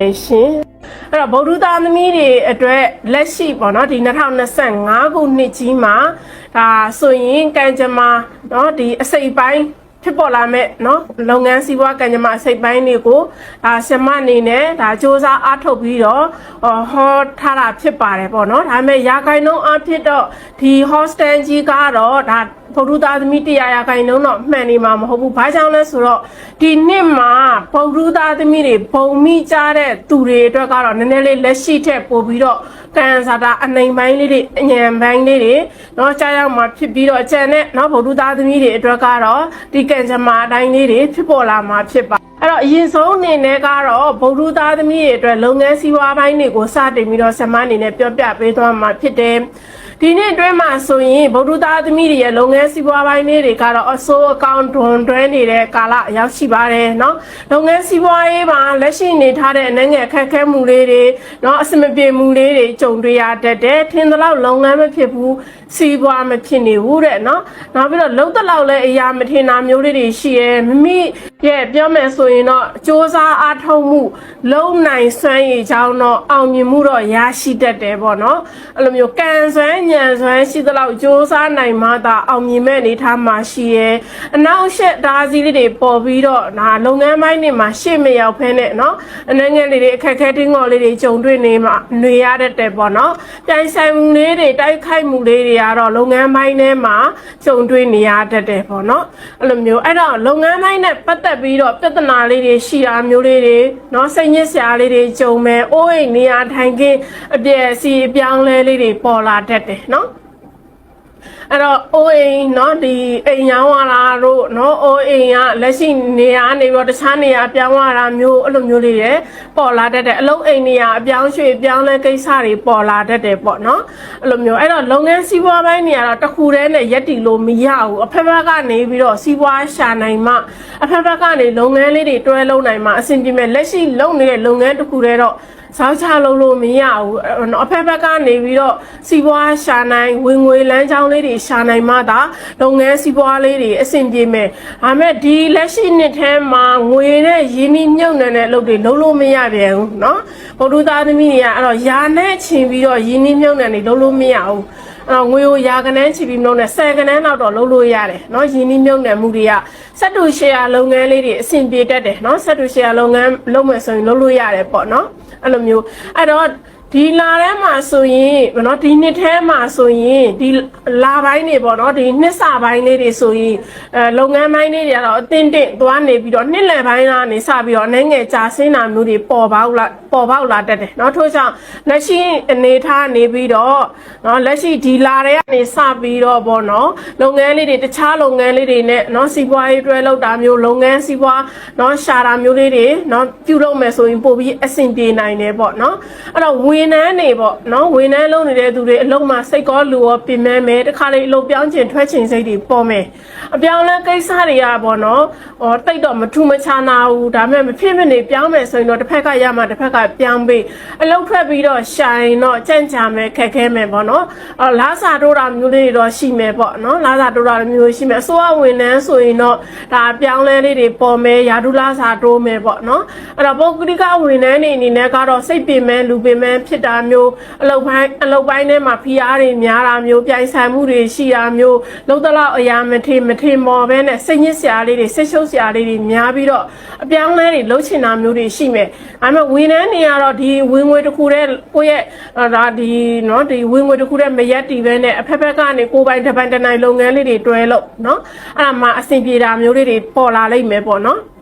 ရှင်အဲ့တော့ဗုဒ္ဓသားသမီးတွေအတွက်လက်ရှိပေါ့နော်ဒီ2025ခုနှစ်ကြီးမှာဒါဆိုရင်ကံကြမ္မာเนาะဒီအစိပ်ပိုင်းဖြစ်ပေါ်လာမဲ့เนาะလုပ်ငန်းစီးပွားကံကြမ္မာအစိပ်ပိုင်းတွေကိုဒါဆမအနေနဲ့ဒါစ조사အားထုတ်ပြီးတော့ဟောဟောထားတာဖြစ်ပါတယ်ပေါ့နော်ဒါပေမဲ့ရာခိုင်နှုန်းအဖြစ်တော့ဒီ hostel ကြီးကတော့ဒါ ဗုဒ္ဓသားသမီးတရားရာခိုင်နှုန်းတော့မှန်နေမှာမဟုတ်ဘူး။ဘာကြောင့်လဲဆိုတော့ဒီနှစ်မှာဗုဒ္ဓသားသမီးတွေဘုံမိကြတဲ့သူတွေအတွက်ကတော့နည်းနည်းလေးလက်ရှိထက်ပိုပြီးတော့ကန်စာတာအနိုင်ပိုင်းလေးတွေအညံပိုင်းလေးတွေတော့ကြားရောက်မှာဖြစ်ပြီးတော့အကျန်နဲ့တော့ဗုဒ္ဓသားသမီးတွေအတွက်ကတော့ဒီကန်ကြမာအတိုင်းလေးတွေဖြစ်ပေါ်လာမှာဖြစ်ပါအဲ့တော့အရင်ဆုံးအနေနဲ့ကတော့ဗုဒ္ဓသားသမီးတွေအတွက်လုပ်ငန်းစီးပွားပိုင်းတွေကိုစတင်ပြီးတော့ဆမအနေနဲ့ပြောပြပေးသွားမှာဖြစ်တယ်။ ဒီနေ့အတွင်းမှာဆိုရင်ဗုဒ္ဓသားသမီးတွေရဲ့လုပ်ငန်းစီးပွားပိုင်းလေးတွေကတော့အစိုးအကောင့်တွန်တွဲနေတဲ့ကာလရောက်ရှိပါတယ်เนาะလုပ်ငန်းစီးပွားရေးမှာလက်ရှိနေထားတဲ့အနေငယ်အခက်အခဲမှုလေးတွေเนาะအဆင်မပြေမှုလေးတွေကြုံတွေ့ရတတ်တယ်ထင်သလောက်လုပ်ငန်းမဖြစ်ဘူးစီးပွားမဖြစ်နေဘူးတဲ့เนาะနောက်ပြီးတော့လုံးတလောက်လည်းအရာမထင်တာမျိုးလေးတွေရှိရဲမမိ ကဲပြောမယ်ဆိုရင်တော့စ조사အားထုတ်မှု လုံနိုင်စွမ်းရည်ကြောင့်တော့အောင်မြင်မှုတော့ရရှိတတ်တယ်ပေါ့နော်အဲ့လိုမျိုးကံစွမ်းဉာဏ်စွမ်းရှိသလောက်စ조사နိုင်မှသာအောင်မြင်မဲ့အနေထားမှာရှိရဲအနောက်ရှက်ဒါစီလေးတွေပေါ်ပြီးတော့ဒါလုပ်ငန်းပိုင်းတွေမှာရှေ့မရောက်ဖဲနဲ့နော်အနိုင်ငံလေးတွေအခက်အခဲတင်းငေါ်လေးတွေကြုံတွေ့နေမှာနေရတတ်တယ်ပေါ့နော်ပြိုင်ဆိုင်မှုလေးတွေတိုက်ခိုက်မှုလေးတွေကတော့လုပ်ငန်းပိုင်းထဲမှာကြုံတွေ့နေရတတ်တယ်ပေါ့နော်အဲ့လိုမျိုးအဲ့တော့လုပ်ငန်းပိုင်းနဲ့ပတ်သပြီးတော့ပြဿနာလေးတွေရှိတာမျိုးလေးတွေเนาะစိတ်ညစ်စရာလေးတွေကြုံမယ်အိုးအိမ်နေရာထိုင်ခင်းအပြည့်အစီအပြောင်းလဲလေးတွေပေါ်လာတတ်တယ်เนาะ အဲ့တော့အိုးအိမ်เนาะဒီအိမ်ရောင်းရတာတို့เนาะအိုးအိမ်ကလက်ရှိနေရာနေပြီးတော့တခြားနေရာပြောင်းရတာမျိုးအဲ့လိုမျိုးလေးတွေပေါ်လာတတ်တယ်အလုံးအိမ်နေရာအပြောင်းရွှေ့ပြောင်းလဲကိစ္စတွေပေါ်လာတတ်တယ်ပေါ့เนาะအဲ့လိုမျိုးအဲ့တော့လုပ်ငန်းစီးပွားပိုင်းနေရာတော့တစ်ခုတည်းနဲ့ရက်တီလို့မရဘူးအဖက်ဖက်ကနေပြီးတော့စီးပွားရှာနိုင်မှအဖက်ဖက်ကနေလုပ်ငန်းလေးတွေတွဲလုံးနိုင်မှအဆင်ပြေမဲ့လက်ရှိလုပ်နေတဲ့လုပ်ငန်းတစ်ခုတည်းတော့ စောက်ချလို့လို့မရဘူးအဲ့တော့အဖက်ဖက်ကနေပြီးတော့စီးပွားရှာနိုင်ဝင်ငွေလမ်းကြောင်းလေးတွေရှာနိုင်မှသာလုပ်ငန်းစီးပွားလေးတွေအဆင်ပြေမယ်။ဒါမဲ့ဒီလက်ရှိနှစ်ထဲမှာငွေနဲ့ရင်းနှီးမြုပ်နှံတဲ့အလုပ်တွေလုပ်လို့မရပြန်ဘူးเนาะဗုဒ္ဓသားသမီးတွေကအဲ့တော့ယာနဲ့ချင်ပြီးတော့ရင်းနှီးမြုပ်နှံတွေလုပ်လို့မရဘူး။ အဲ့တော့ငွေကိုယာကနန်းချီပြီးမလုပ်နဲ့ဆယ်ကနန်းတော့တော့လုပ်လို့ရတယ်เนาะရင်းနှီးမြုပ်နှံမှုတွေကစက်တူရှယ်ယာလုပ်ငန်းလေးတွေအဆင်ပြေတတ်တယ်เนาะစက်တူရှယ်ယာလုပ်ငန်းလုပ်မယ်ဆိုရင်လုပ်လို့ရတယ်ပေါ့เนาะ အဲ့လိုမျိုးအဲ့တော့ ဒီလာထဲမှာဆိုရင်ဗောနော်ဒီနှစ်ထဲမှာဆိုရင်ဒီလာပိုင်းတွေပေါ့နော်ဒီနှစ်စပိုင်းလေးတွေဆိုရင်အဲလုပ်ငန်းပိုင်းလေးတွေကတော့အသင့်တင့်သွားနေပြီးတော့နှစ်လယ်ပိုင်းကနေစပြီးတော့အနေငယ်ကြာဆင်းတာမျိုးတွေပေါ်ပေါက်လာပေါ်ပေါက်လာတတ်တယ်เนาะထို့ကြောင့်လက်ရှိအနေထားနေပြီးတော့เนาะလက်ရှိဒီလာတွေကနေစပြီးတော့ပေါ့နော်လုပ်ငန်းလေးတွေတခြားလုပ်ငန်းလေးတွေနဲ့เนาะစီးပွားရေးတွဲလုပ်တာမျိုးလုပ်ငန်းစီးပွားเนาะရှာတာမျိုးလေးတွေเนาะပြုလုပ်မယ်ဆိုရင်ပို့ပြီးအဆင်ပြေနိုင်တယ်ပေါ့เนาะအဲ့တော့ ဝန်ထမ်းတွေပေါ့နော်ဝန်ထမ်းလုပ်နေတဲ့သူတွေအလုပ်မှာစိတ်ကောလူရောပြင်ပန်းမယ်တခါလေအလုပ်ပြောင်းချင်ထွက်ချင်စိတ်တွေပေါ်မယ်အပြောင်းလဲကိစ္စတွေကပေါ့နော်ဟောတိတ်တော့မထူမချာနာဘူးဒါပေမဲ့မဖြစ်မနေပြောင်းမယ်ဆိုရင်တော့တစ်ဖက်ကရမှာတစ်ဖက်ကပြောင်းပေးအလုပ်ထွက်ပြီးတော့ရှာရင်တော့ကြံ့ကြာမယ်ခက်ခဲမယ်ပေါ့နော်အော်လာစာတို့တာမျိုးလေးတွေတော့ရှိမယ်ပေါ့နော်လာစာတို့တာမျိုးရှိမယ်အစိုးရဝန်ထမ်းဆိုရင်တော့ဒါပြောင်းလဲလေးတွေပေါ်မယ်ရာထူးလာစာတို့မယ်ပေါ့နော်အဲ့တော့ပုဂ္ဂလိကဝန်ထမ်းတွေအနေနဲ့ကတော့စိတ်ပင်ပန်းလူပင်ပန်းဖြစ်တာမျိုးအလုပ်ပိုင်းအလုပ်ပိုင်းထဲမှာဖိအားတွေများတာမျိုးပြိုင်ဆိုင်မှုတွေရှိတာမျိုးလုံးတလောက်အရာမထင်မထင်မော်ပဲနဲ့စိတ်ညစ်စရာလေးတွေစိတ်ရှုပ်စရာလေးတွေများပြီးတော့အပြောင်းလဲတွေလှုပ်ချင်တာမျိုးတွေရှိမယ်။ဒါပေမဲ့ဝန်ထမ်းတွေကတော့ဒီဝင်ငွေတစ်ခုတည်းကိုယ့်ရဲ့အာဒါဒီနော်ဒီဝင်ငွေတစ်ခုတည်းမရက်တီပဲနဲ့အဖက်ဖက်ကနေကိုယ်ပိုင်တစ်ပိုင်တစ်နိုင်လုပ်ငန်းလေးတွေတွဲလို့နော်အဲ့ဒါမှအဆင်ပြေတာမျိုးလေးတွေပေါ်လာလိမ့်မယ်ပေါ့နော်။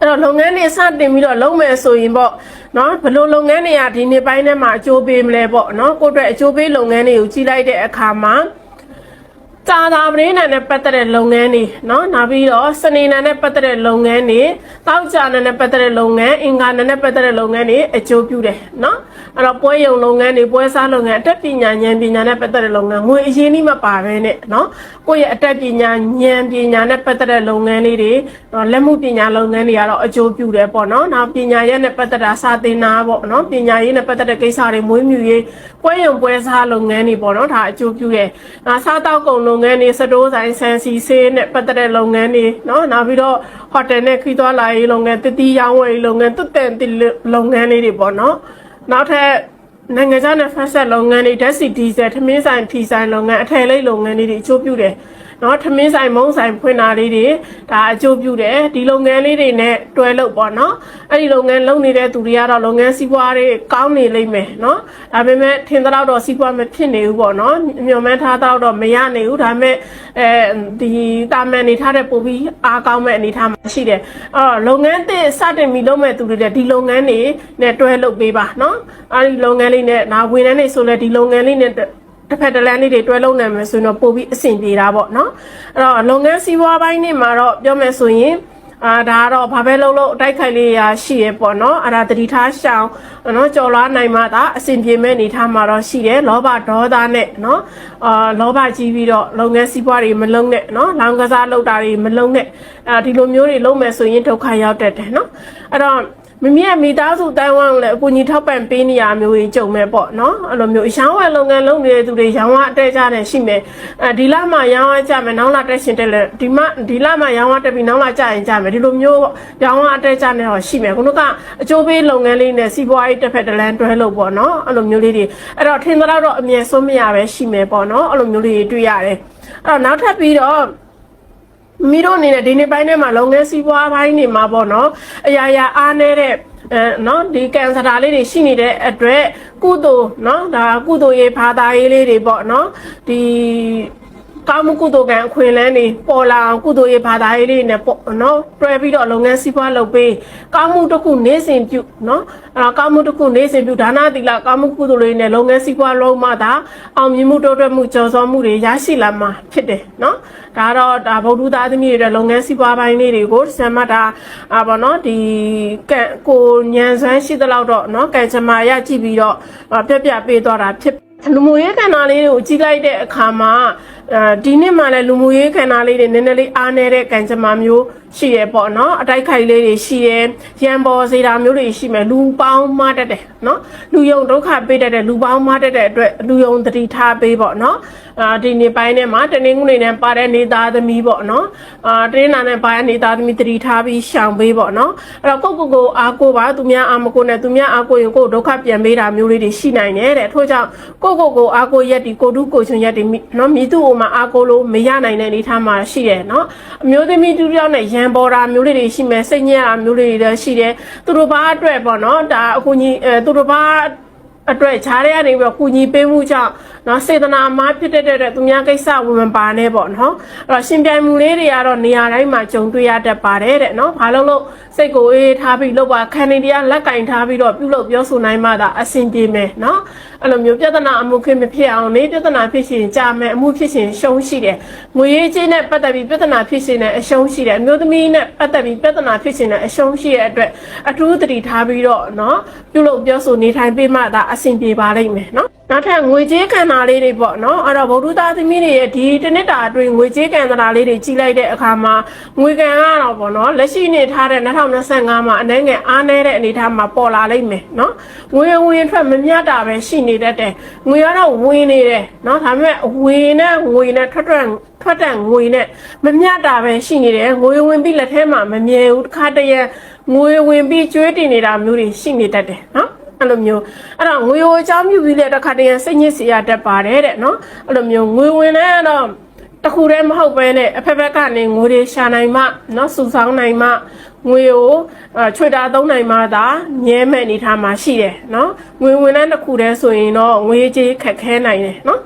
အဲ့တော့လုပ်ငန်းတွေစတင်ပြီးတော့လုံးမယ်ဆိုရင်ပေါ့နော်ဘယ်လိုလုပ်ငန်းတွေကဒီနေ့ပိုင်းထဲမှာအကျိုးပေးမလဲပေါ့နော်ကိုယ့်အတွက်အကျိုးပေးလုပ်ငန်းတွေကိုကြီးလိုက်တဲ့အခါမှာ စာသာပရင်းနဲ့ပတ်သက်တဲ့လုပ်ငန်းတွေနော်နောက်ပြီးတော့စနေနေ့နဲ့ပတ်သက်တဲ့လုပ်ငန်းတွေတောက်ကြနဲ့ပတ်သက်တဲ့လုပ်ငန်းအင်္ဂါနဲ့ပတ်သက်တဲ့လုပ်ငန်းတွေအကျိုးပြုတယ်နော်အဲ့တော့ပွဲရုံလုပ်ငန်းတွေပွဲစားလုပ်ငန်းအတတ်ပညာဉာဏ်ပညာနဲ့ပတ်သက်တဲ့လုပ်ငန်းငွေအရင်းနှီးမပါဘဲနဲ့နော်ကိုယ့်ရဲ့အတတ်ပညာဉာဏ်ပညာနဲ့ပတ်သက်တဲ့လုပ်ငန်းလေးတွေနော်လက်မှုပညာလုပ်ငန်းတွေကတော့အကျိုးပြုတယ်ပေါ့နော်နောက်ပညာရေးနဲ့ပတ်သက်တာစာသင်တာပေါ့နော်ပညာရေးနဲ့ပတ်သက်တဲ့ကိစ္စတွေမွေးမြူရေးပွဲရုံပွဲစားလုပ်ငန်းတွေပေါ့နော်ဒါအကျိုးပြုတယ်နောက်စားတောက်ကုန်လုပလုပ်ငန်းတွေစတိုးဆိုင်ဆန်စီဆေးနဲ့ပတ်သက်တဲ့လုပ်ငန်းတွေเนาะနောက်ပြီးတော့ဟိုတယ်နဲ့ခီးသွွာလာရေးလုပ်ငန်းတတိရောင်းဝယ်ရေးလုပ်ငန်းတွတ်တန်တီလုပ်ငန်းလေးတွေပေါ့เนาะနောက်ထပ်နိုင်ငံခြားနဲ့ဖက်ဆက်လုပ်ငန်းတွေဓာတ်ဆီဒီဇယ်ထမင်းဆိုင်ဖီဆိုင်လုပ်ငန်းအထည်လိပ်လုပ်ငန်းတွေအကျိုးပြုတယ် နော်ထမင်းဆိုင်မုံဆိုင်ဖွင့်တာလေးတွေဒါအကျိုးပြုတယ်ဒီလုပ်ငန်းလေးတွေနဲ့တွဲလုပ်ပေါ့နော်အဲ့ဒီလုပ်ငန်းလုပ်နေတဲ့သူတွေကတော့လုပ်ငန်းစီးပွားတွေကောင်းနေလိမ့်မယ်နော်ဒါပေမဲ့ထင်သလောက်တော့စီးပွားမဖြစ်နေဘူးပေါ့နော်မျှော်မှန်းထားတော့တော့မရနေဘူးဒါပေမဲ့အဲဒီတာမန်နေထားတဲ့ပုံပြီးအားကောင်းမဲ့အနေထားမှာရှိတယ်အဲ့တော့လုပ်ငန်းတစ်စတင်ပြီးလုပ်မဲ့သူတွေလည်းဒီလုပ်ငန်းတွေနဲ့တွဲလုပ်ပေးပါနော်အဲ့ဒီလုပ်ငန်းလေးနဲ့ဒါဝင်နေနေဆိုလဲဒီလုပ်ငန်းလေးနဲ့ တစ်ဖက်တစ်လမ်းလေးတွေတွဲလုံးနိုင်မယ်ဆိုရင်တော့ပို့ပြီးအဆင်ပြေတာပေါ့နော်အဲ့တော့လုပ်ငန်းစီးပွားပိုင်းနေမှာတော့ပြောမယ်ဆိုရင်အာဒါကတော့ဘာပဲလုပ်လို့အတိုက်ခိုက်လေးရာရှိရပေါ့နော်အဲ့ဒါတတိထားရှောင်းနော်ကြော်လွားနိုင်မှသာအဆင်ပြေမဲ့အနေထားမှာတော့ရှိတယ်လောဘဒေါသနဲ့နော်အာလောဘကြီးပြီးတော့လုပ်ငန်းစီးပွားတွေမလုံးနဲ့နော်လောင်ကစားလုပ်တာတွေမလုံးနဲ့အဲဒီလိုမျိုးတွေလုပ်မယ်ဆိုရင်ဒုက္ခရောက်တတ်တယ်နော်အဲ့တော့ မမြက်မိသားစုတိုင်ဝမ်ကိုလည်းအကူအညီထောက်ပံ့ပေးနေရမျိုးကြီးကြုံမဲ့ပေါ့နော်အဲ့လိုမျိုးရောင်းဝယ်လုပ်ငန်းလုပ်နေတဲ့သူတွေရောင်းဝအတက်ကြတယ်ရှိမယ်အဲဒီလမှရောင်းဝကြမယ်နောက်လာတက်ရှင်တက်လဲဒီမှဒီလမှရောင်းဝတက်ပြီးနောက်လာကြရင်ကြမယ်ဒီလိုမျိုးရောင်းဝအတက်ကြနေတော့ရှိမယ်ခုနကအကျိုးပေးလုပ်ငန်းလေးနဲ့စီးပွားရေးတစ်ဖက်တစ်လမ်းတွဲလို့ပေါ့နော်အဲ့လိုမျိုးလေးတွေအဲ့တော့ထင်သလောက်တော့အမြဲဆုံးမရပဲရှိမယ်ပေါ့နော်အဲ့လိုမျိုးလေးတွေတွေ့ရတယ်အဲ့တော့နောက်ထပ်ပြီးတော့ မိတို့အနေနဲ့ဒီနေ့ပိုင်းထဲမှာလုပ်ငန်းစီးပွားပိုင်းနေမှာပေါ့နော်အရာရာအားနေတဲ့အဲနော်ဒီကန်ဆာတာလေးတွေရှိနေတဲ့အတွက်ကုသိုလ်နော်ဒါကုသိုလ်ရေးဘာသာရေးလေးတွေပေါ့နော်ဒီ ကောင်းမှုကုသိုလ်ကံအခွင့်အလမ်းတွေပေါ်လာအောင်ကုသိုလ်ရေးဘာသာရေးလေးနဲ့ပေါ့နော်တွဲပြီးတော့လုပ်ငန်းစီးပွားလုပ်ပေးကောင်းမှုတစ်ခုနေစဉ်ပြုနော်အဲကောင်းမှုတစ်ခုနေစဉ်ပြုဒါနသီလကောင်းမှုကုသိုလ်လေးနဲ့လုပ်ငန်းစီးပွားလုပ်မှသာအောင်မြင်မှုတိုးတက်မှုကျော်စောမှုတွေရရှိလာမှာဖြစ်တယ်နော်ဒါတော့ဒါဗုဒ္ဓသားသမီးတွေလုပ်ငန်းစီးပွားပိုင်းလေးတွေကိုဆံမတာအာပေါ့နော်ဒီကံကိုညံစွမ်းရှိသလောက်တော့နော်ကံချမာရကြည့်ပြီးတော့ပြက်ပြပေးသွားတာဖြစ်လူမှုရေးကဏ္ဍလေးတွေကိုကြီးလိုက်တဲ့အခါမှာအဲ ဒီနှစ်မှလည်းလူမှုရေးကဏ္ဍလေးတွေနည်းနည်းလေးအားနေတဲ့ကံကြမ္မာမျိုး ရှိရပေါ့နော်အတိုက်ခိုက်လေးတွေရှိရရန်ပေါ်စေတာမျိုးတွေရှိမယ်လူပေါင်းမတတ်တယ်နော်လူယုံဒုက္ခပေးတတ်တဲ့လူပေါင်းမတတ်တဲ့အတွက်လူယုံတတိထားပေးပေါ့နော်အာဒီနေ့ပိုင်းထဲမှာတနင်္ဂနွေနဲ့ပါတဲ့နေသားသမီးပေါ့နော်အာတနင်္လာနဲ့ပါတဲ့နေသားသမီးတတိထားပြီးရှောင်ပေးပေါ့နော်အဲ့တော့ကိုကိုကိုအားကိုပါသူများအာမကိုနဲ့သူများအားကိုရင်ကိုဒုက္ခပြန်ပေးတာမျိုးလေးတွေရှိနိုင်တယ်တဲ့ထို့ကြောင့်ကိုကိုကိုအားကိုရက်ဒီကိုတုကိုချွန်ရက်ဒီနော်မြည်သူ့အိုမှာအားကိုလို့မရနိုင်တဲ့အနေထားမှာရှိတယ်နော်အမျိုးသမီးတူတယောက်နဲ့ရန်ပေါ်တာမျိုးလေးတွေရှိမယ်စိတ်ညစ်တာမျိုးလေးတွေလည်းရှိတယ်သူတို့ဘာအတွက်ပေါ့နော်ဒါအကူကြီးအဲသူတို့ဘာ အတွက်ခြားရရနေပြီးတော့ကုညီပေးမှုကြောင့်เนาะစေတနာအမားဖြစ်တဲ့တဲ့သူများကိစ္စဝင်မပါနဲ့ပေါ့เนาะအဲ့တော့ရှင်ပြိုင်မှုလေးတွေကတော့နေရာတိုင်းမှာကြုံတွေ့ရတတ်ပါတယ်တဲ့เนาะဘာလို့လို့စိတ်ကိုအေးထားပြီးလောက်ပါခန္ဒီတရားလက်ကင်ထားပြီးတော့ပြုလုပ်ပြောဆိုနိုင်မှသာအဆင်ပြေမယ်เนาะအဲ့လိုမျိုးပြဿနာအမှုခင်းမဖြစ်အောင်နေပြဿနာဖြစ်ရှင်ကြာမယ်အမှုဖြစ်ရှင်ရှုံးရှိတယ်ငွေရေးချင်းနဲ့ပတ်သက်ပြီးပြဿနာဖြစ်ရှင်နဲ့အရှုံးရှိတယ်အမျိုးသမီးနဲ့ပတ်သက်ပြီးပြဿနာဖြစ်ရှင်နဲ့အရှုံးရှိတဲ့အတွက်အထူးသတိထားပြီးတော့เนาะပြုလုပ်ပြောဆိုနေထိုင်ပေးမှသာအ အဆင်ပြေပါလိမ့်မယ်နော်နောက်ထပ်ငွေကြေးကံတာလေးတွေပေါ့နော်အဲ့တော့ဗုဒ္ဓသားသမီးတွေရဲ့ဒီတနစ်တာအတွင်းငွေကြေးကံတာလေးတွေကြီးလိုက်တဲ့အခါမှာငွေကံကတော့ပေါ့နော်လက်ရှိနေထားတဲ့2025မှာအနိုင်ငယ်အားနည်းတဲ့အနေထားမှာပေါ်လာလိမ့်မယ်နော်ငွေဝင်ထွက်မမျှတာပဲရှိနေတတ်တယ်ငွေကတော့ဝင်နေတယ်နော်ဒါပေမဲ့ဝင်နဲ့ငွေနဲ့ထွက်ထွက်ထွက်တဲ့ငွေနဲ့မမျှတာပဲရှိနေတယ်ငွေဝင်ပြီးလက်ထဲမှာမမြဲဘူးတစ်ခါတည်းငွေဝင်ပြီးကျွေးတင်နေတာမျိုးတွေရှိနေတတ်တယ်နော် အဲ့လိုမျိုးအဲ့တော့ငွေကိုအကြောင်းပြုပြီးတဲ့တစ်ခါတည်းစိတ်ညစ်စရာတက်ပါတယ်တဲ့နော်အဲ့လိုမျိုးငွေဝင်လဲတော့တခုတည်းမဟုတ်ပဲနဲ့အဖက်ဖက်ကနေငွေတွေရှာနိုင်မှနော်စုဆောင်းနိုင်မှငွေကိုချွေတာသုံးနိုင်မှသာမြဲမဲ့အနေထားမှာရှိတယ်နော်ငွေဝင်တဲ့တစ်ခုတည်းဆိုရင်တော့ငွေကြေးခက်ခဲနိုင်တယ်နော်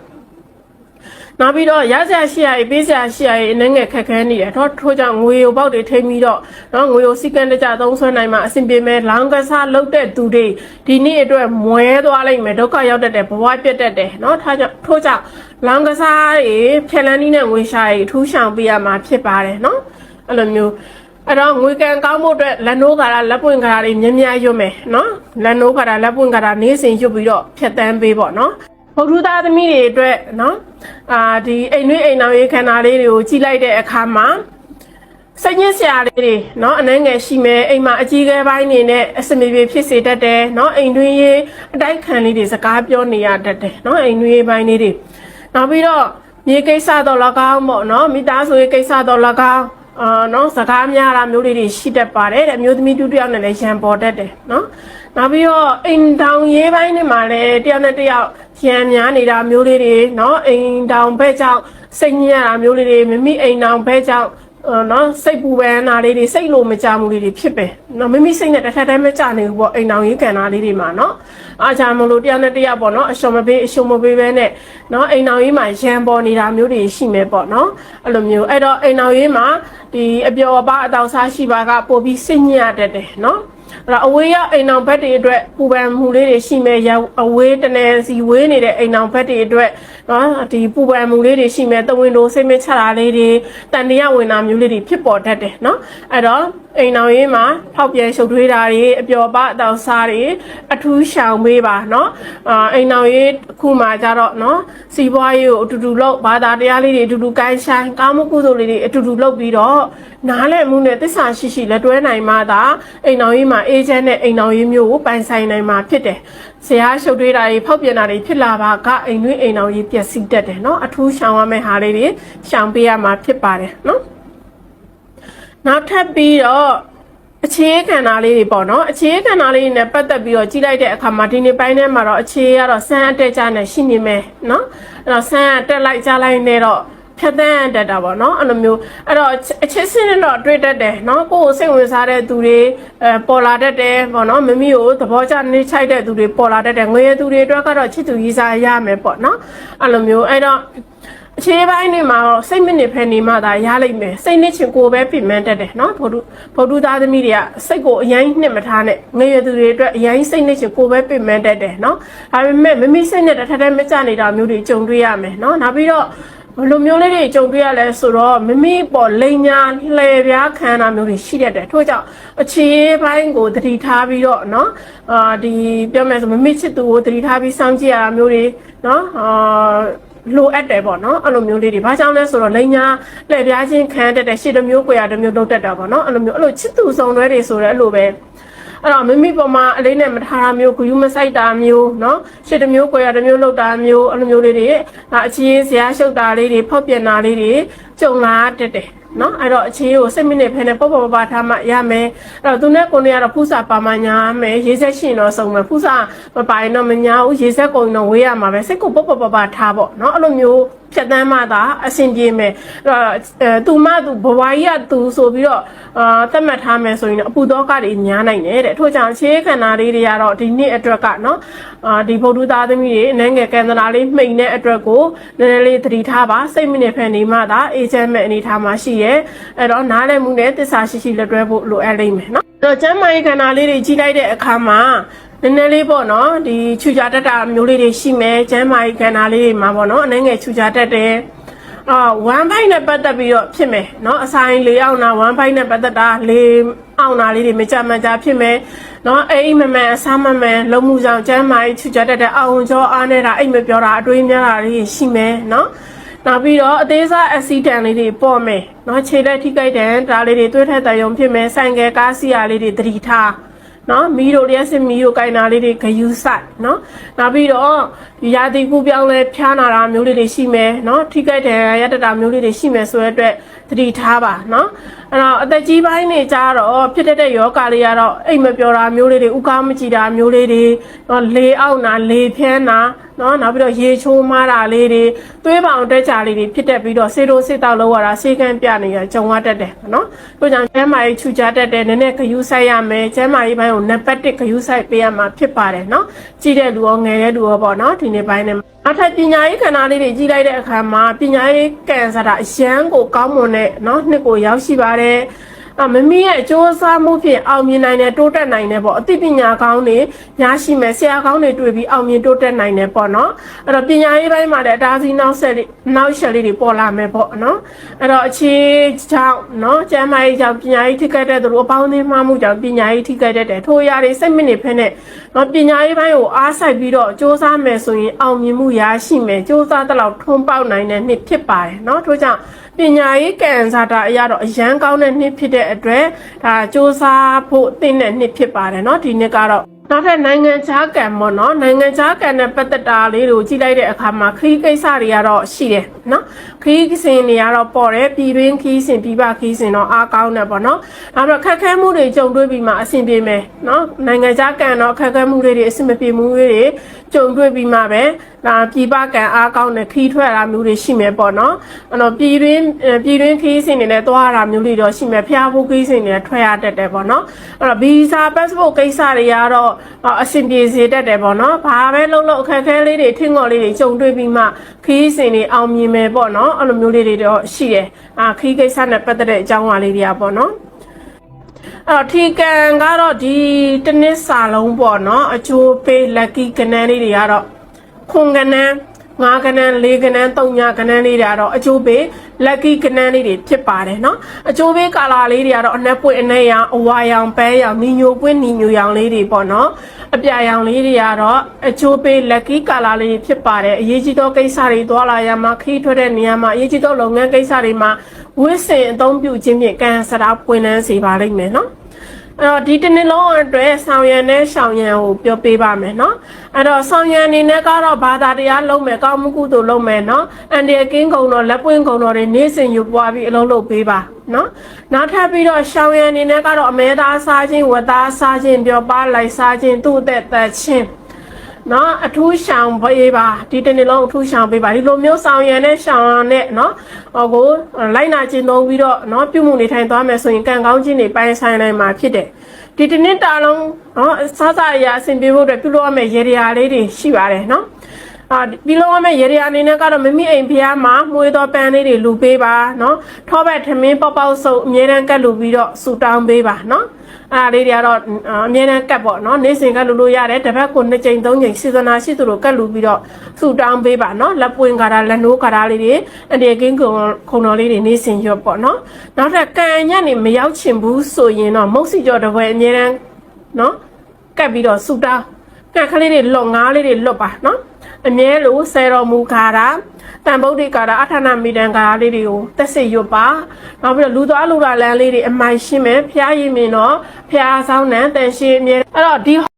နောက်ပြီးတော့ရစရာရှိရပေးစရာရှိရအနေငယ်ခက်ခဲနေတယ်ထို့ထို့ကြောင့်ငွေရောပေါက်တွေထိပြီးတော့နော်ငွေရောစီကံတကြသုံးဆွဲနိုင်မှာအဆင်ပြေမယ်လောင်းကစားလုပ်တဲ့သူတွေဒီနေ့အတွက်မွဲသွားလိမ့်မယ်ဒုက္ခရောက်တတ်တယ်ဘဝပြတ်တတ်တယ်နော်ထို့ကြောင့်ထို့ကြောင့်လောင်းကစားတွေဖြက်လန်းနည်းနဲ့ငွေရှာတွေထူးဆောင်ပေးရမှာဖြစ်ပါတယ်နော်အဲ့လိုမျိုးအဲ့တော့ငွေကန်ကောင်းဖို့အတွက်လက်နိုးကာတာလက်ပွင့်ကာတာတွေမြများရွတ်မယ်နော်လက်နိုးကာတာလက်ပွင့်ကာတာနေ့စဉ်ရွတ်ပြီးတော့ဖြတ်တန်းပေးပေါ့နော် ဘုဒ္ဓသားသမီးတွေအတွက်နော်အာဒီအိမ်နှွေးအိမ်တော်ရေးခန္ဓာလေးတွေကိုကြီးလိုက်တဲ့အခါမှာစိတ်ညစ်စရာလေးတွေเนาะအနှဲငယ်ရှိမယ်အိမ်မှာအကြီးကဲပိုင်းနေနဲ့အစမေပြေဖြစ်စေတတ်တယ်เนาะအိမ်တွင်းရေးအတိုက်ခံလေးတွေစကားပြောနေရတတ်တယ်เนาะအိမ်တွင်းရေးပိုင်းလေးတွေနောက်ပြီးတော့ မြေကိစ္စတော့၎င်းပေါ့နော်မိသားစုရေးကိစ္စတော့၎င်း အာနော်စကားများတာမျိုးလေးတွေရှိတတ်ပါတယ်တဲ့အမျိုးသမီးတူတယောက်နဲ့လည်းရံပေါ်တတ်တယ်နော်နောက်ပြီးတော့အိမ်တောင်ရေးပိုင်းတွေမှာလည်းတယောက်နဲ့တယောက်ရံများနေတာမျိုးလေးတွေနော်အိမ်တောင်ဘက်ကြောင့်စိတ်ညစ်ရတာမျိုးလေးတွေမိမိအိမ်တောင်ဘက်ကြောင့်အော် နော်စိတ်ပူပန်တာလေးတွေစိတ်လိုမကြမှုလေးတွေဖြစ်ပဲနော်မိမိစိတ်နဲ့တစ်ထပ်တည်းမကြနိုင်ဘူးပေါ့အိမ်တောင်ရေးကန်တာလေးတွေမှာနော်အားကြောင့်မလို့တယောက်နဲ့တယောက်ပေါ့နော်အရှုံမပေးအရှုံမပေးပဲနဲ့နော်အိမ်တောင်ရေးမှာရံပေါ်နေတာမျိုးတွေရှိမယ်ပေါ့နော်အဲ့လိုမျိုးအဲ့တော့အိမ်တောင်ရေးမှာဒီအပျော်အပါအတောင်စားရှိပါကပို့ပြီးစိတ်ညစ်ရတတ်တယ်နော် အဲ့တော့အဝေးရအိမ်အောင်ဘက်တွေအတွက်ပူပန်မှုလေးတွေရှိမယ်ရအဝေးတနေစီဝေးနေတဲ့အိမ်အောင်ဘက်တွေအတွက်နော်ဒီပူပန်မှုလေးတွေရှိမယ်တဝင်းတို့စိတ်မချတာလေးတွေတန်တရားဝင်တာမျိုးလေးတွေဖြစ်ပေါ်တတ်တယ်နော်အဲ့တော့အိမ်အောင်ရေးမှာဖောက်ပြန်ရှုပ်ထွေးတာတွေအပျော်ပအတောင်စားတွေအထူးရှောင်ပေးပါနော်အာအိမ်အောင်ရေးအခုမှကြတော့နော်စီးပွားရေးကိုအတူတူလုပ်ဘာသာတရားလေးတွေအတူတူကိုင်းဆိုင်ကောင်းမှုကုသိုလ်လေးတွေအတူတူလုပ်ပြီးတော့နားလည်မှုနဲ့သစ္စာရှိရှိလက်တွဲနိုင်မှသာအိမ်အောင်ရေးမှာအေဂျင့်နဲ့အိမ်အောင်ရေးမျိုးကိုပိုင်ဆိုင်နိုင်မှာဖြစ်တယ်။ဆရာရှုပ်ထွေးတာတွေဖောက်ပြန်တာတွေဖြစ်လာပါကအိမ်တွင်းအိမ်အောင်ရေးပျက်စီးတတ်တယ်နော်အထူးရှောင်ရမယ့်ဟာလေးတွေရှောင်ပေးရမှာဖြစ်ပါတယ်နော်။ နောက်ထပ်ပြီးတော့အခြေခံတာလေးတွေပေါ့နော်အခြေခံတာလေးတွေနဲ့ပတ်သက်ပြီးတော့ကြီးလိုက်တဲ့အခါမှာဒီနေ့ပိုင်းထဲမှာတော့အခြေကတော့ဆန်းအတက်ကြနဲ့ရှိနေမယ်နော်အဲ့တော့ဆန်းအတက်လိုက်ကြလိုက်နေတော့ဖြတ်တန်းတက်တာပေါ့နော်အဲ့လိုမျိုးအဲ့တော့အချစ်စင်းနဲ့တော့တွေ့တတ်တယ်နော်ကိုယ်ကိုစိတ်ဝင်စားတဲ့သူတွေအဲပေါ်လာတတ်တယ်ပေါ့နော်မမီကိုသဘောကျနေချိုက်တဲ့သူတွေပေါ်လာတတ်တယ်ငွေရသူတွေအတွက်ကတော့ချစ်သူကြီးစားရမယ်ပေါ့နော်အဲ့လိုမျိုးအဲ့တော့ အခြေပိုင်းတွေမှာတော့စိတ်မနစ်ဖဲနေမှသာရလိမ့်မယ်စိတ်နစ်ချင်ကိုယ်ပဲပြင်မှန်းတတ်တယ်နော်ဗုဒ္ဓဗုဒ္ဓသားသမီးတွေကစိတ်ကိုအရင်နှစ်မထားနဲ့ငရေသူတွေအတွက်အရင်စိတ်နစ်ချင်ကိုယ်ပဲပြင်မှန်းတတ်တယ်နော်ဒါပေမဲ့မမိစိတ်နဲ့တစ်ထပ်တည်းမကြနေတာမျိုးတွေကြုံတွေ့ရမယ်နော်နောက်ပြီးတော့ဘယ်လိုမျိုးလေးတွေကြုံတွေ့ရလဲဆိုတော့မမိပေါ်လိန်ညာလှည့်ပြားခံတာမျိုးတွေရှိတတ်တယ်ထို့ကြောင့်အခြေပိုင်းကိုတတိထားပြီးတော့เนาะအာဒီပြောမယ်ဆိုမမိချစ်သူကိုတတိထားပြီးစောင့်ကြည့်ရတာမျိုးတွေเนาะအာ လိုအပ်တယ်ပေါ့နော်အဲ့လိုမျိုးလေးတွေဘာကြောင့်လဲဆိုတော့လိန်ညာလှည့်ပြားခြင်းခံတတ်တဲ့ရှစ်တစ်မျိုးကိုရတစ်မျိုးလုပ်တတ်တာပေါ့နော်အဲ့လိုမျိုးအဲ့လိုချစ်သူဆောင်တွဲတွေဆိုတော့အဲ့လိုပဲအဲ့တော့မိမိပေါ်မှာအလေးနဲ့မထားတာမျိုးဂယူးမဆိုင်တာမျိုးเนาะရှစ်တစ်မျိုးကိုရတစ်မျိုးလုပ်တာမျိုးအဲ့လိုမျိုးလေးတွေဒါအချင်းစရာရှုပ်တာလေးတွေဖောက်ပြန်တာလေးတွေ ကြုံလာတတ်တယ်နော်အဲ့တော့အခြေကိုစိတ်မိနစ်ဖဲနဲ့ပေါ့ပေါ့ပါထားမှရမယ်အဲ့တော့သူနဲ့ကိုနေကတော့ဖူးစာပါမညာမယ်ရေးဆက်ရှင်တော့စုံမယ်ဖူးစာမပိုင်တော့မညာဘူးရေးဆက်ကုန်တော့ဝေးရမှာပဲစိတ်ကိုပေါ့ပေါ့ပါပါထားပေါ့နော်အဲ့လိုမျိုးဖြတ်တန်းမှသာအဆင်ပြေမယ်အဲ့တော့အဲသူမသူဘဝကြီးကသူဆိုပြီးတော့အာသတ်မှတ်ထားမယ်ဆိုရင်တော့အပူတော့ကတွေညားနိုင်တယ်တဲ့ထို့ကြောင့်ခြေခန္ဓာလေးတွေကတော့ဒီနေ့အတွက်ကနော်အာဒီဗုဒ္ဓသားသမီးတွေအနှဲငယ်ကန္တရာလေးမှိန်တဲ့အတွက်ကိုနည်းနည်းလေးသတိထားပါစိတ်မိနစ်ဖက်နေမှသာအေဂျင့်မဲ့အနေထားမှာရှိရဲအဲ့တော့နားလည်မှုနဲ့တစ္ဆာရှိရှိလက်တွဲဖို့လိုအပ်လိမ့်မယ်နော်အဲ့တော့ကျမ်းမာရေးခန္ဓာလေးတွေကြီးလိုက်တဲ့အခါမှာနည်းနည်းလေးပေါ့နော်ဒီခြူကြတတ်တာမျိုးလေးတွေရှိမယ်ကျမ်းမာရေးခန္ဓာလေးတွေမှာပေါ့နော်အနှဲငယ်ခြူကြတတ်တယ်အာ1 byte နဲ့ပတ်သက်ပြီးတော့ဖြစ်မယ်เนาะအဆိုင်၄အောင်နာ1 byte နဲ့ပတ်သက်တာ၄အောင်နာလေးတွေမကြမကြဖြစ်မယ်เนาะအိမ်မမှန်အစားမမှန်လုံးမှုကြောင့်ကျမ်းမာရေးချူကြတတ်တဲ့အောင်ကြောအားနေတာအိမ်မပြောတာအတွေးများတာလေးရှိမယ်เนาะ နောက်ပြီးတော့အသေးစားအက်ဆီဒန့်လေးတွေပေါ့မယ်နော်ခြေလက်ထိခိုက်တယ်ဒါလေးတွေတွေးထက်တယုံဖြစ်မယ်ဆိုင်ကယ်ကားစီယာလေးတွေသတိထားနော်မီးတို့လျက်စစ်မီးတို့ကင်နာလေးတွေဂယူဆိုင်နော်နောက်ပြီးတော့ရာသီကူပြောင်းလဲဖျားနာတာမျိုးလေးတွေရှိမယ်နော်ထိခိုက်တယ်ရတတာမျိုးလေးတွေရှိမယ်ဆိုတဲ့အတွက်သတိထားပါနော် အဲ့တော့အသက်ကြီးပိုင်းနေကြတော့ဖြစ်တတ်တဲ့ယောဂလေးကတော့အိမ်မပြောတာမျိုးလေးတွေဥကားမကြည့်တာမျိုးလေးတွေနော်လေအောက်နာလေဖြန်းနာနော်နောက်ပြီးတော့ရေချိုးမားတာလေးတွေသွေးပောင်တက်ကြလေးတွေဖြစ်တတ်ပြီးတော့စေတိုစေတောက်လောက်ရတာစေကန်းပြနေရကြုံရတတ်တယ်နော်တို့ကြောင့်ကျမ်းမာရေးခြူကြတတ်တယ်နည်းနည်းဂယူးဆိုင်ရမယ်ကျမ်းမာရေးပိုင်းကိုနံပါတ်1ဂယူးဆိုင်ပေးရမှာဖြစ်ပါတယ်နော်ကြည့်တဲ့လူရောငယ်တဲ့လူရောပေါ့နော်ဒီနေ့ပိုင်းနဲ့အထက်ပညာရေးခန္ဓာလေးတွေကြီးလိုက်တဲ့အခါမှာပညာရေးကန်ဆာတာအရန်ကိုကောင်းမွန်တဲ့เนาะနှစ်ကိုရောက်ရှိပါတယ် အမမီရဲ့အကျိုးစားမှုဖြင့်အောင်မြင်နိုင်တဲ့တိုးတက်နိုင်တဲ့ပေါ့အသိပညာကောင်းတွေရရှိမယ်ဆရာကောင်းတွေတွေ့ပြီးအောင်မြင်တိုးတက်နိုင်တယ်ပေါ့နော်အဲ့တော့ပညာရေးပိုင်းမှာလည်းအတားစီးနောက်ဆက်လေးနောက်ဆက်လေးတွေပေါ်လာမယ်ပေါ့နော်အဲ့တော့အခြေကြောင့်နော်ကျမ်းမာရေးကြောင့်ပညာရေးထိခိုက်တဲ့သူတို့အပေါင်းအသင်းမှမှုကြောင့်ပညာရေးထိခိုက်တတ်တယ်ထို့ရတွေစိတ်မနစ်ဖက်နဲ့နော်ပညာရေးပိုင်းကိုအားစိုက်ပြီးတော့စ조사မယ်ဆိုရင်အောင်မြင်မှုရရှိမယ်စ조사တဲ့လောက်ထုံးပေါက်နိုင်တဲ့နှစ်ဖြစ်ပါတယ်နော်ထို့ကြောင့်ပညာရေးကံစားတာအရာတော့အရန်ကောင်းတဲ့နှစ်ဖြစ်တဲ့ အတွက်ဒါစ조사ဖို့အသင့်တဲ့နှစ်ဖြစ်ပါတယ်เนาะဒီနှစ်ကတော့ နောက်ထပ်နိုင်ငံခြားကံပေါ့နော်နိုင်ငံခြားကံနဲ့ပတ်သက်တာလေးတွေကိုကြည့်လိုက်တဲ့အခါမှာခရီးကိစ္စတွေကတော့ရှိတယ်နော်ခရီးစဉ်တွေကတော့ပေါ်တယ်ပြည်တွင်းခရီးစဉ်ပြည်ပခရီးစဉ်တော့အားကောင်းတယ်ပေါ့နော်နောက်တော့ခက်ခဲမှုတွေကြုံတွေ့ပြီးမှအဆင်ပြေမယ်နော်နိုင်ငံခြားကံတော့ခက်ခဲမှုတွေတွေအဆင်မပြေမှုတွေတွေ ကြုံတွေ့ပြီးမှပဲဒါပြည်ပကံအားကောင်းတဲ့ခရီးထွက်တာမျိုးတွေရှိမယ်ပေါ့နော်အဲ့တော့ပြည်တွင်းအဲပြည်တွင်းခရီးစဉ်တွေနဲ့သွားရတာမျိုးတွေတော့ရှိမယ်ဖျားဖို့ခရီးစဉ်တွေနဲ့ထွက်ရတတ်တယ်ပေါ့နော်အဲ့တော့ဗီဇာ passport ကိစ္စတွေကတော့အော်အဆင်ပြေစေတတ်တယ်ပေါ့နော်ဘာပဲလုံးလုံးအခက်အခဲလေးတွေထင်ငေါ်လေးတွေကြုံတွေ့ပြီးမှခရီးစဉ်တွေအောင်မြင်မယ်ပေါ့နော်အဲ့လိုမျိုးလေးတွေတော့ရှိတယ်အာခရီးကိစ္စနဲ့ပတ်သက်တဲ့အကြောင်းအရာလေးတွေကပေါ့နော် အဲ့တော့ထီကန်ကတော့ဒီတစ်နှစ်စာလုံးပေါ့နော်အချိုးပေး lucky ကနန်းလေးတွေကတော့ခွန်ကနန်း ငါးကနန်းလေးကနန်းသုံးညာကနန်းလေးတွေကတော့အချိုးပေး lucky ကနန်းလေးတွေဖြစ်ပါတယ်နော်အချိုးပေးကာလာလေးတွေကတော့အနက်ပွင့်အနက်ရောင်အဝါရောင်ပဲရောင်နီညိုပွင့်နီညိုရောင်လေးတွေပေါ့နော်အပြာရောင်လေးတွေကတော့အချိုးပေး lucky ကာလာလေးတွေဖြစ်ပါတယ်အရေးကြီးသောကိစ္စတွေသွားလာရမှာခီးထွက်တဲ့နေရာမှာအရေးကြီးသောလုပ်ငန်းကိစ္စတွေမှာဝစ်စင်အသုံးပြုခြင်းဖြင့်ကံစရာပွင့်လန်းစေပါလိမ့်မယ်နော် အဲ့တော့ဒီတစ်နှစ်လုံးအတွက်ဆောင်ရံနဲ့ရှောင်ရံကိုပြောပေးပါမယ်နော်အဲ့တော့ဆောင်ရံအနေနဲ့ကတော့ဘာသာတရားလုပ်မယ်ကောင်းမှုကုသိုလ်လုပ်မယ်နော်အန်ဒီအကင်းကုံတော်လက်ပွင့်ကုံတော်တွေနေ့စဉ်ယူပွားပြီးအလုံးလုပ်ပေးပါနော်နောက်ထပ်ပြီးတော့ရှောင်ရံအနေနဲ့ကတော့အမဲသားစားခြင်းဝတ်သားစားခြင်းပြောပါလိုက်စားခြင်းသူ့အသက်သက်ခြင်း နော်အထူးရှောင်ပေးပါဒီတစ်နေ့လုံးအထူးရှောင်ပေးပါဒီလိုမျိုးဆောင်ရံနဲ့ရှောင်ရံနဲ့နော်ဟောကိုလိုက်နာကျင့်သုံးပြီးတော့နော်ပြုမှုနေထိုင်သွားမယ်ဆိုရင်ကံကောင်းခြင်းတွေပိုင်းဆိုင်နိုင်မှာဖြစ်တယ်ဒီတစ်နေ့တာလုံးနော်စားစားရအဆင်ပြေဖို့အတွက်ပြုလုပ်ရမယ့်ရေရာလေးတွေရှိပါတယ်နော် အာပြီးလုံးဝမဲ့ရေရအနေနဲ့ကတော့မမိအိမ်ဖျားမှာမှုေးသောပန်းလေးတွေလူပေးပါနော်ထောပတ်ထမင်းပေါက်ပေါက်စုပ်အမြဲတမ်းကတ်လူပြီးတော့ဆူတောင်းပေးပါနော်အားလေးတွေကတော့အမြဲတမ်းကတ်ပေါ့နော်နေ့စဉ်ကတ်လူလို့ရတယ်တစ်ပတ်ကိုနှစ်ကြိမ်သုံးကြိမ်စီဇနာရှိသူတို့ကတ်လူပြီးတော့ဆူတောင်းပေးပါနော်လက်ပွင့်ကာတာလက်နိုးကာတာလေးတွေအတေကင်းခုံခုံတော်လေးတွေနေ့စဉ်ရော့ပေါ့နော်နောက်ထပ်ကံညက်နေမရောက်ချင်ဘူးဆိုရင်တော့မုတ်စီကြော်တစ်ပွဲအမြဲတမ်းနော်ကတ်ပြီးတော့ဆူတောင်း ကန့်ခလေးတွေလွတ်ငါးလေးတွေလွတ်ပါနော်အမြဲလိုစေတော်မူကာတာတန်ဗုဒ္ဓကာတာအထာဏမိတန်ကာတာလေးတွေကိုတက်စစ်ရွတ်ပါနောက်ပြီးတော့လူသွားလူလာလမ်းလေးတွေအမိုင်ရှင်းမယ်ဖျားရည်မင်းတော့ဖျားဆောင်နံတန်ရှင်းအမြဲအဲ့တော့ဒီ